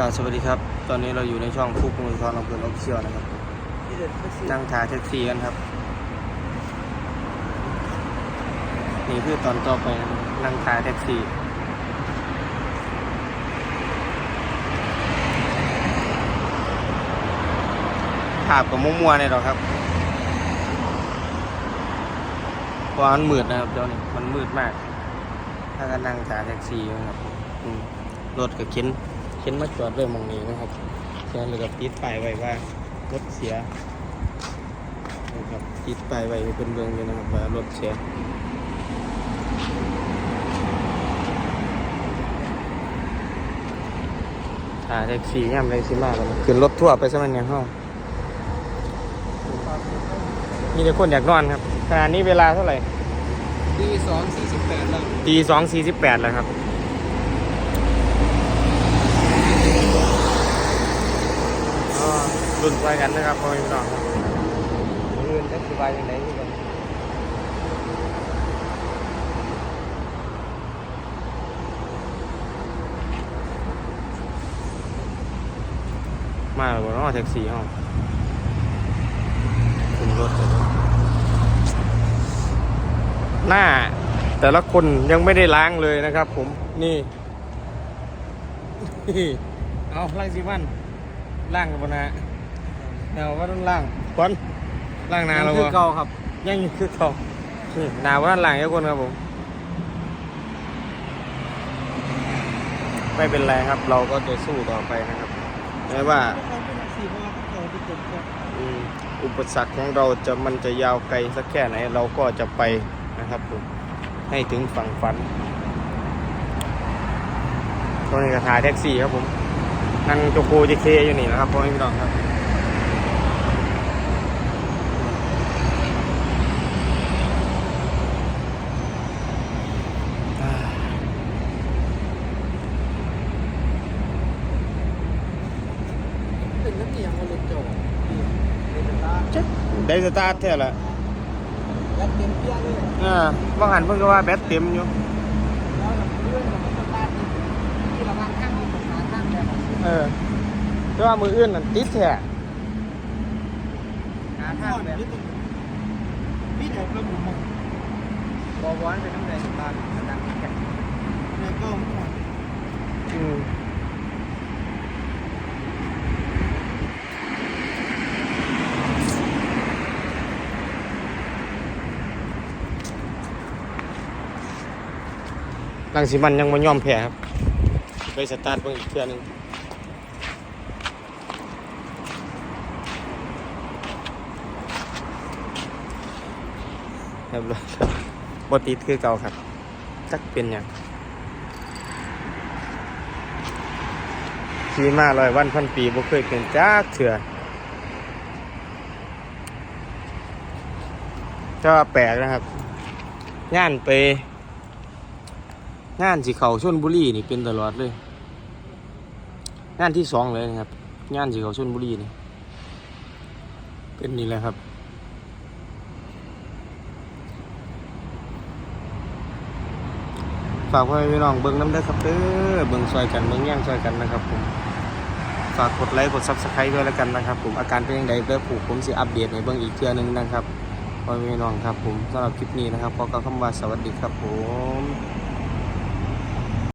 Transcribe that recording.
กาสวัสดีครับ ตอนนี้เราอยู่ในช่องคู่กรุงทรอำเภอลบเชียวนะครับ นั่งถ่ายแท็กซี่กันครับ นี่คือตอนต่อไปนะครับนั่งถ่ายแท็กซี่ภาพกับมัวๆเนี่ยหรอครับเพราะมันมืดนะครับเดี๋ยวนี้มันมืดมาก ถ้าก็นั่งถ่ายแท็กซี่นะครับรถก็เข็น เข็นมาจอดเริ่มมองนี้นะครับเขียนเลยกับติดป้ายไว้ว่ารถเสียนะครับติดป้ายไว้เป็นเบืองอยู่นะครับว่ารถเสียถ่ายแท็กซี่ย่ำเลยสิมากเลยขึ้นรถทั่วร์ไปซะมันยังห้องมีแต่คนอยากนอนครับขณะนี้เวลาเท่าไหร่ตีสองสี่สิบแปดแล้วตีสองสี่สิบแปดแล้วครับก็ รุ่นไปกันนะครับพ่อพี่น้องครับรุ่นจะสบายยังไงที่กันมาแล้วบ่เนาะแท็กซี่ห้องขึ้นรถหน้าแต่ละคนยังไม่ได้ล้างเลยนะครับ ผมนี่เอาล้างสิมันล้างกันบบนะ เอาว่าต้องล้างก่อนล้างหนาแล้วคือบ่เก่าครับ ยังอยู่คือเก่านี่หนาว่าล้างทุกคนครับผมไม่เป็นไรครับ เราก็จะสู้ต่อไปนะครับแม้ว่าอืมอุปสรรคของเราจะมันจะยาวไกลสักแค่ไหน เราก็จะไปนะครับผมให้ถึงฝั่งฝันตอนนี้ก็ถ่ายแท็กซี่ครับผมนั่งโจโกจเคอยู่นี่นะครับพ่อแม่พี่น้องครับอ่า เป็นนักเรียนมาเลยจบเป็นตา จ๊ะ ได้สตาร์ทแท้ละยัดเต็มเปี้ยเลยอ่าบางหันเพิ่งก็ว่าแบตเต็มอยู่แล้วเรื่องของสตาร์ทที่ระวังข้างห้องหาข้างแบบเออแต่ว่ามืออื่นนั่นติดแท้หาข้างแบบพี่เด็กระบุมบอวันเป็นน้ำแดงตาดังแข็งแล้วก็ อืม ลังสิมันยังม่ยอมแพ้ครับ ไปสตาร์ทเพิ่งอีกเทื่อหนึงเรียบร้อยครับบติดคือเก่าครับจักเป็นหยังขี่มาลอยวันพันปีบ่เคยเป็นจักเถื่อก็แปลกนะครับงานไป งานสิเขาชนบุรีนี่เป็นตลอดเลย งานที่สองเลยนะครับ งานสิเขาชนบุรีนี่เป็นนี่แหละครับฝากพ่อแม่พี่น้องเบิ้งน้ำได้ครับเด้อเบิ้งซอยกันเบิ้งแย่งซอยกันนะครับผมฝากกดไลค์กดซับสไครต์ด้วยแล้วกันนะครับ ผมอาการเป็นยังไงเด้อผูกผมสิอัปเดตในเบิ้งอีกเทื่อหนึงนะครับพ่อพี่น้องครับผมสำหรับคลิปนี้นะครับขอกล่าวคำว่าสวัสดีครับผม